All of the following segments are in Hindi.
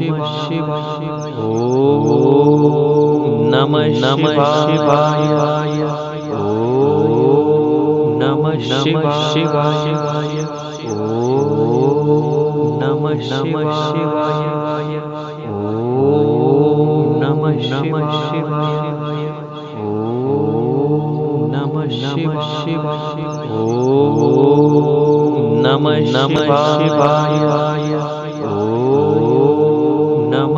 नम शिव शिवाय ओ नम नमः शिवाय ओ नमो नमः शिवाय ओ नमो नमः शिवाय ओ नमः नमः शिवाय ओ नमः नमः शिवाय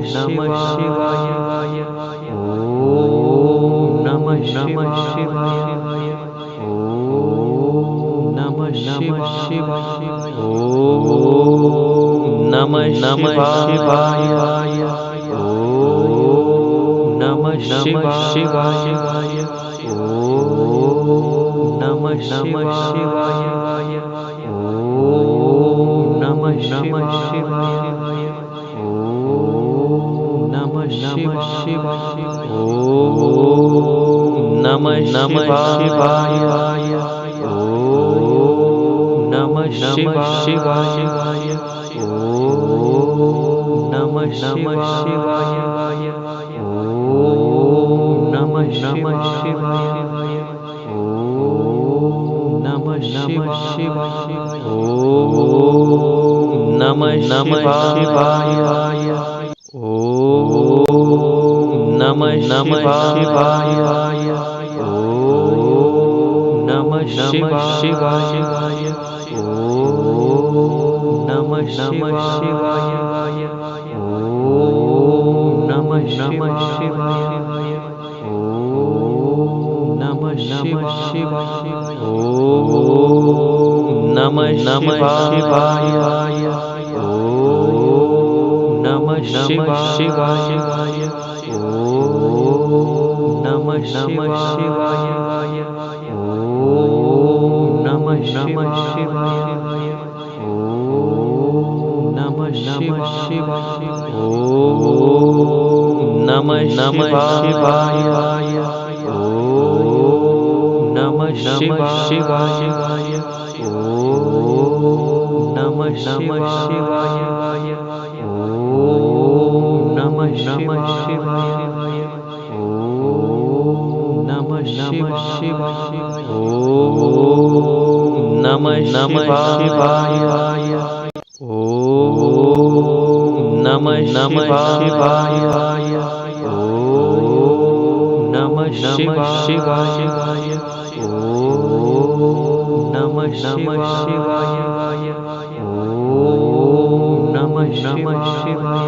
नमः शिवाय नम नमः शिव शि नम नमः शिवाय ओ नमः शिवाय नम नमः शिव शिव ओ नम नमदिबा ओ नम नम शिवाजि ओ नम नमः शिवाय ओ नमो नमः शिवाय शिवा ओ नमो नमः शिवाय शिव ओ नम नमदिबा नमः शिवाय ॐ नमः शिवाय ॐ नमः शिवाय ॐ नमः शिवाय ओ नमः शिवाय ॐ नमः शिवाय ॐ नमः शिवाय नमः शिवाय ॐ नमः नमः शिवाय ॐ नम नमः शिवाय ॐ नम नम शिवाय ओ नम नम शिवाय ओ नम नम शिवाय ॐ नमः नमः शिवाय ओ नम नमदिवाय आ शिवाय नम नम नमः शिवाय ओ नम नमः शिवाय ओ नम नमः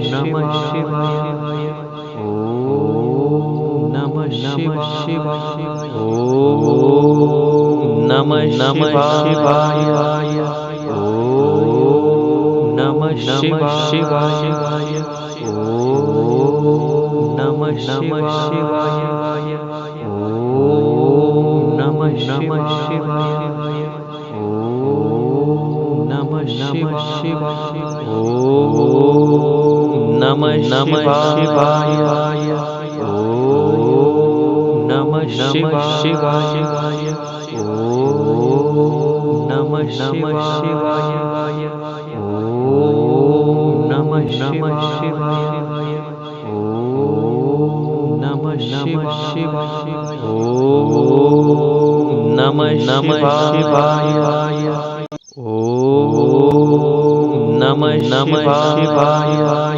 नम शिव शिवाय ओ नमो नमः शिव ओ नम नमः शिवाय ओ नमो नमः शिवाय ओ नमो नमः शिवाय ॐ नमः शिवा नम नमः शिवाय नम नमः शिवाय ओ नम नमः शिवाय ॐ नम नमः ओ नमः शिवाय ओ नमः नमः शिवाय ॐ नमः शिवाय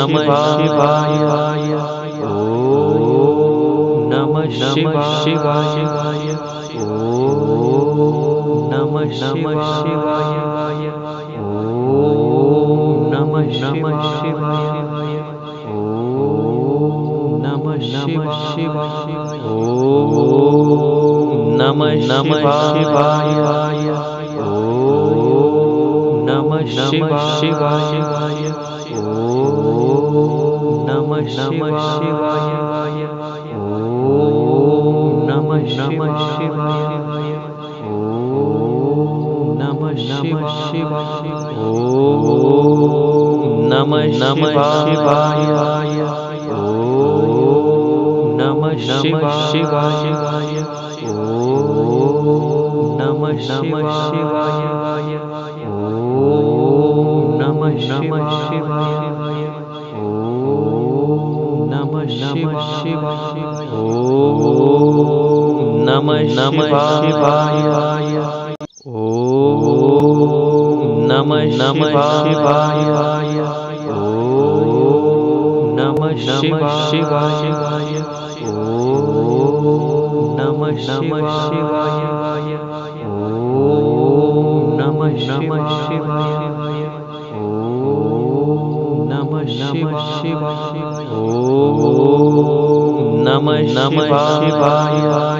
नम शिवाय ओ नम शिवाय शिवाय ओ नम नम शिवाय ओम नमः नम शिवाय ओम नमः नमः शिवाय ओम नमः नमः शिवाय ओम नम नमः शिवाय नमः शिवाय नम नमः शिवाय ओम नमः शिवाय ओम नमः शिवाय ओम नमः शिवाय ओम नमः शिवाय ओम नमः शिवाय नमः नमबा नमः शिवाय नमः शिवाय नमः शिवाय शिवाय शिवायिवाम नमः शिवाय ॐ शिवाय नमः शिवाय शिवाय नमः शिवाय नमः शिवाय शिव नमः नमः शिवाय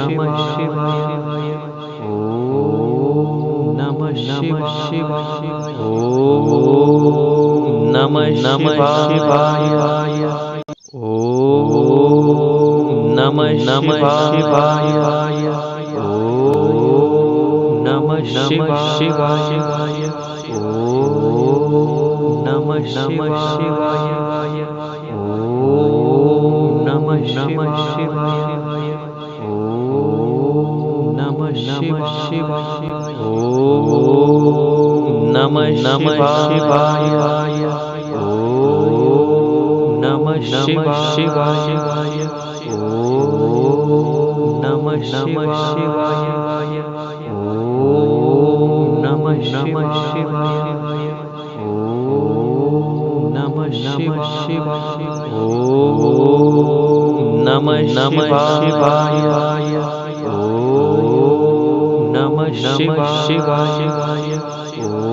Namah Shiva. Om Namah Shiva. Om Namah Shivaya. Om Namah Shivaya. Om Namah Shivaya. Om Namah Shivaya. Om Namah Shivaya. नम शिव ओ नम नमः शिवाय ओ नमो नमः शिवाय ओ नमः शिवाय ॐ नमः शिवाय ओ नमः नमः शिवाय मो नमः शिवाय ओ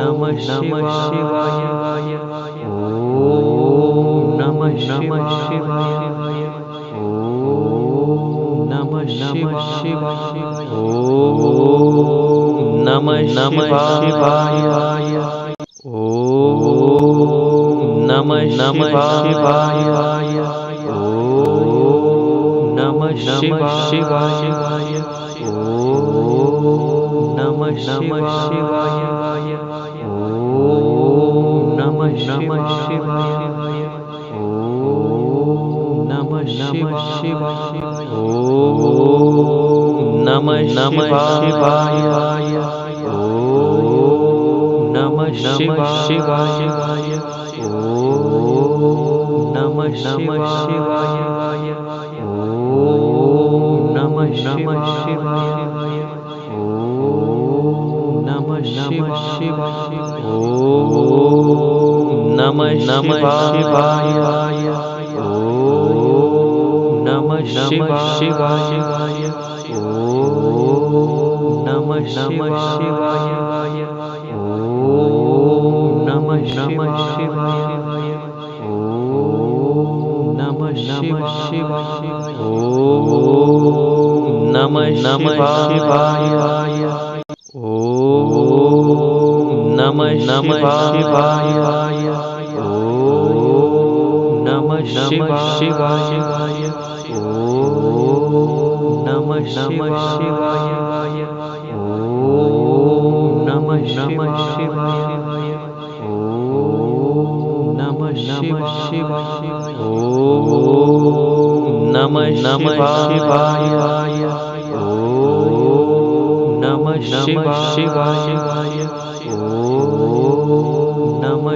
नमः शिवाय ओ नमः शिवाय ओ नमः ओ नमः शिवाय ओ नम नमः शिवाय ओ नमो नमः शिवाय नमो नमः शिवाय शिवाय नम नमः शिव शि नम नमः शिव शि ओ नमः शिवाय नमः नमः शिवाय शिव शिव ओ नम नम नमः ओ नमः शिवाय ओ नमः शिवाय ओ शिवाय ओ नम नम नम शिवाय ओ नम नमः शिवाय वाय ओ नम नमः शिवाय ओ नमः शिव शिवाय ओ नम नमः शिव ओ नम नमः शिवाय ओ नम नमः शिवाय शि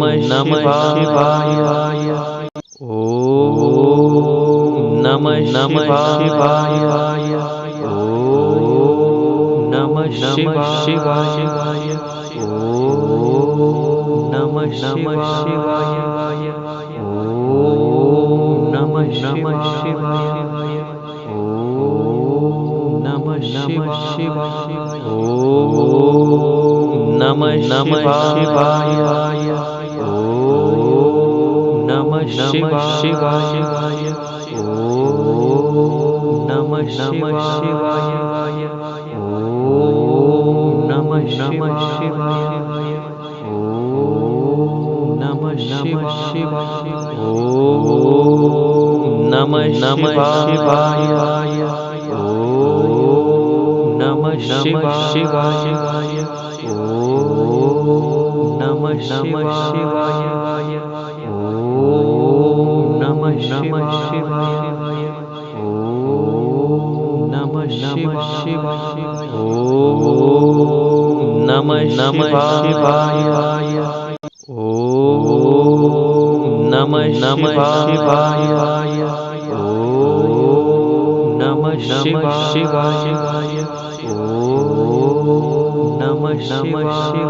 नम नम शिवाय ओ नम नमः शिवाय ओ नम नमः शिवाय ओ नम नमः शिवाय ओ नम नमः शिवाय ओ नम नमः शिवाय शि ओ नमः नमः शिवाय Shiva Shiva Shivaya Om Namah Namah Shivaya Om Namah Shivaya Om Namah Shivaya Om Namah Shivaya Om Namah Shivaya Om Namah Shivaya नम शिव ओ नम नमः शिव OM ओ नम नमः शिवाय ओ नम नमः शिवाय ओ नम नमः ओ नम नमः